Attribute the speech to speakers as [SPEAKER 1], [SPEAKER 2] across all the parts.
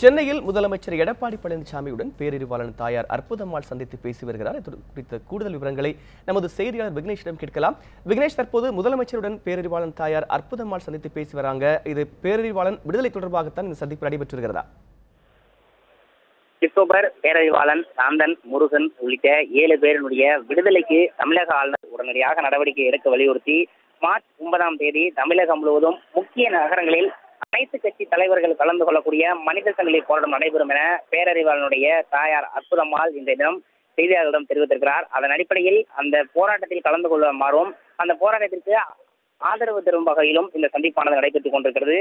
[SPEAKER 1] சென்னையில் முதலமைச்சர் எடப்பாடி பழனிசாமியுடன் பேரறிவாளன் தாயார் அற்புதம்மாள் சந்தித்து பேசி வருகிறார். இது குறித்த கூடுதல் விவரங்களை நமது செய்தியாளர் விக்னேஷிடம் கேட்கலாம். விக்னேஷ் தற்போது முதலமைச்சருடன் பேரறிவாளன் தாயார் அற்புதம்மாள் சந்தித்து பேசி வராங்க. இது பேரறிவாளன் விடுதலை தொடர்பாகத்தான் இந்த சந்திப்பு நடைபெற்று வருகிறதா
[SPEAKER 2] கிறிஸ்தோபர் பேரறிவாளன் சாந்தன் முருகன் உள்ளிட்ட ஏழு பேரினுடைய விடுதலைக்கு தமிழக ஆளுநர் உடனடியாக நடவடிக்கை எடுக்க வலியுறுத்தி மார்ச் ஒன்பதாம் தேதி தமிழகம் முழுவதும் முக்கிய நகரங்களில் அனைத்து கட்சி தலைவர்கள் கலந்து கொள்ளக்கூடிய மனித சங்கிலி போராட்டம் நடைபெறும் என பேரறிவாளனுடைய தாயார் அற்புதம்மாள் இந்த தினம் செய்தியாளர்களிடம் தெரிவித்திருக்கிறார். அதன் அடிப்படையில் அந்த போராட்டத்தில் கலந்து கொள்ளுமாறும் அந்த போராட்டத்திற்கு ஆதரவு தரும் வகையிலும் இந்த சந்திப்பானது நடைபெற்றுக் கொண்டிருக்கிறது.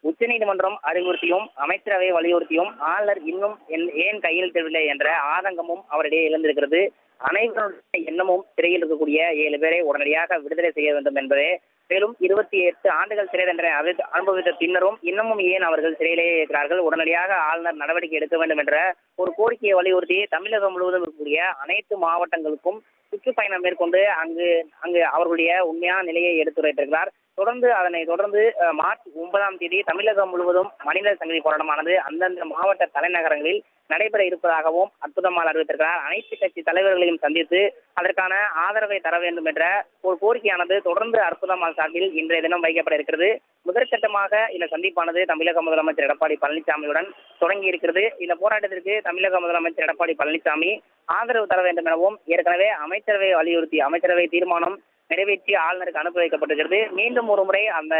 [SPEAKER 2] உச்சநீதிமன்றம் அறிவுறுத்தியும் அமைச்சரவை வலியுறுத்தியும் ஆளுநர் இன்னும் என்- ஏன் கையெழுத்திடவில்லை என்ற ஆதங்கமும் அவரிடையே எழுந்திருக்கிறது. அனைவருடைய எண்ணமும் சிறையில் இருக்கக்கூடிய ஏழு பேரை உடனடியாக விடுதலை செய்ய வேண்டும் என்பதே. மேலும் இருபத்தி எட்டு ஆண்டுகள் சிறை தண்டனை அனுபவித்த பின்னரும் இன்னமும் ஏன் அவர்கள் சிறையிலேயே இருக்கிறார்கள்? உடனடியாக ஆளுநர் நடவடிக்கை எடுக்க வேண்டும் என்ற ஒரு கோரிக்கையை வலியுறுத்தி தமிழகம் முழுவதும் இருக்கக்கூடிய அனைத்து மாவட்டங்களுக்கும் சுற்றுப்பயணம் மேற்கொண்டு அங்கு அங்கு அவர்களுடைய உண்மையான நிலையை எடுத்துரைத்திருக்கிறார். தொடர்ந்து அதனை தொடர்ந்து மார்ச் ஒன்பதாம் தேதி தமிழகம் முழுவதும் மனிதர் சங்கிலி போராட்டமானது அந்தந்த மாவட்ட தலைநகரங்களில் நடைபெற இருப்பதாகவும் அற்புதமாக அறிவித்திருக்கிறார். அனைத்து கட்சி தலைவர்களையும் சந்தித்து அதற்கான ஆதரவை தர வேண்டும் என்ற ஒரு கோரிக்கையானது தொடர்ந்து அற்புதமால் சார்பில் இன்றைய தினம் வைக்கப்பட இருக்கிறது. முதற்கட்டமாக இந்த சந்திப்பானது தமிழக முதலமைச்சர் எடப்பாடி பழனிசாமியுடன் தொடங்கி இருக்கிறது. இந்த போராட்டத்திற்கு தமிழக முதலமைச்சர் எடப்பாடி பழனிசாமி ஆதரவு தர வேண்டும் எனவும் ஏற்கனவே அமைச்சரவை வலியுறுத்தி அமைச்சரவை தீர்மானம் நிறைவேற்றி ஆளுநருக்கு அனுப்பி வைக்கப்பட்டிருக்கிறது. மீண்டும் ஒரு முறை அந்த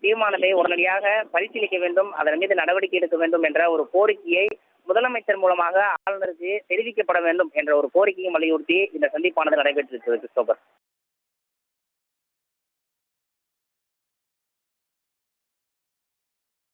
[SPEAKER 2] தீர்மானத்தை உடனடியாக பரிசீலிக்க வேண்டும் அதன் மீது நடவடிக்கை எடுக்க வேண்டும் என்ற ஒரு கோரிக்கையை முதலமைச்சர் மூலமாக ஆளுநருக்கு தெரிவிக்கப்பட வேண்டும் என்ற ஒரு கோரிக்கையும் வலியுறுத்தி இந்த சந்திப்பானது நடைபெற்றிருக்கிறது கிறிஸ்தோபர்